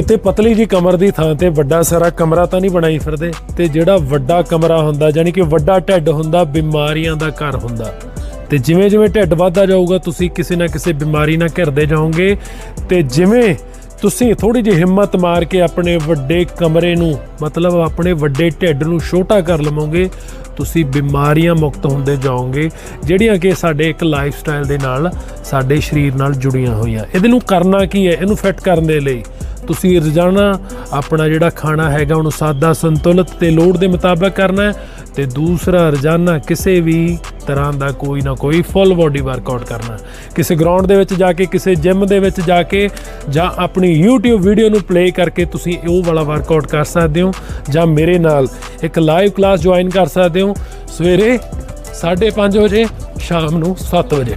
ਕਿਤੇ ਪਤਲੀ ਜੀ ਕਮਰ ਦੀ ਥਾਂ ਤੇ ਵੱਡਾ ਸਾਰਾ ਕਮਰਾ ਤਾਂ ਨਹੀਂ ਬਣਾਈ ਫਿਰਦੇ, ਤੇ ਜਿਹੜਾ ਵੱਡਾ ਕਮਰਾ ਹੁੰਦਾ ਯਾਨੀ ਕਿ ਵੱਡਾ ਢਿੱਡ ਹੁੰਦਾ, ਬਿਮਾਰੀਆਂ ਦਾ ਘਰ ਹੁੰਦਾ। ਤੇ ਜਿਵੇਂ ਜਿਵੇਂ ਢਿੱਡ ਵੱਧਦਾ ਜਾਊਗਾ, ਤੁਸੀਂ ਕਿਸੇ ਨਾ ਕਿਸੇ ਬਿਮਾਰੀ ਨਾਲ ਘਿਰਦੇ ਜਾਓਗੇ। ਤੇ ਜਿਵੇਂ ਤੁਸੀਂ ਥੋੜੀ ਜਿਹੀ ਹਿੰਮਤ ਮਾਰ ਕੇ ਆਪਣੇ ਵੱਡੇ ਕਮਰੇ ਨੂੰ, ਮਤਲਬ ਆਪਣੇ ਵੱਡੇ ਢਿੱਡ ਨੂੰ ਛੋਟਾ ਕਰ ਲਵੋਗੇ, ਤੁਸੀਂ ਬਿਮਾਰੀਆਂ ਮੁਕਤ ਹੁੰਦੇ ਜਾਓਗੇ, ਜਿਹੜੀਆਂ ਕਿ ਸਾਡੇ ਇੱਕ ਲਾਈਫ ਸਟਾਈਲ ਦੇ ਨਾਲ, ਸਾਡੇ ਸਰੀਰ ਨਾਲ ਜੁੜੀਆਂ ਹੋਈਆਂ। ਇਹਦੇ ਨੂੰ ਕਰਨਾ ਕੀ ਹੈ? ਇਹਨੂੰ ਫਿੱਟ ਕਰਨ ਦੇ ਲਈ ਤੁਸੀਂ ਰੋਜ਼ਾਨਾ ਆਪਣਾ ਜਿਹੜਾ ਖਾਣਾ ਹੈਗਾ ਉਹਨੂੰ ਸਾਦਾ ਸੰਤੁਲਿਤ ਤੇ ਲੋੜ ਦੇ ਮੁਤਾਬਕ ਕਰਨਾ ਹੈ ਤੇ ਦੂਸਰਾ ਰੋਜ਼ਾਨਾ ਕਿਸੇ ਵੀ ਤਰ੍ਹਾਂ ਦਾ ਕੋਈ ਨਾ ਕੋਈ ਫੁੱਲ ਬਾਡੀ ਵਰਕਆਊਟ ਕਰਨਾ ਕਿਸੇ ਗਰਾਊਂਡ ਦੇ ਵਿੱਚ ਜਾ ਕੇ, ਕਿਸੇ ਜਿਮ ਦੇ ਵਿੱਚ ਜਾ ਕੇ ਜਾਂ ਆਪਣੀ YouTube ਵੀਡੀਓ ਨੂੰ ਪਲੇ ਕਰਕੇ ਤੁਸੀਂ ਉਹ ਵਾਲਾ ਵਰਕਆਊਟ ਕਰ ਸਕਦੇ ਹੋ ਜਾਂ ਮੇਰੇ ਨਾਲ ਇੱਕ ਲਾਈਵ ਕਲਾਸ ਜੁਆਇਨ ਕਰ ਸਕਦੇ ਹੋ ਸਵੇਰੇ 5:30 ਵਜੇ, ਸ਼ਾਮ ਨੂੰ 7 ਵਜੇ।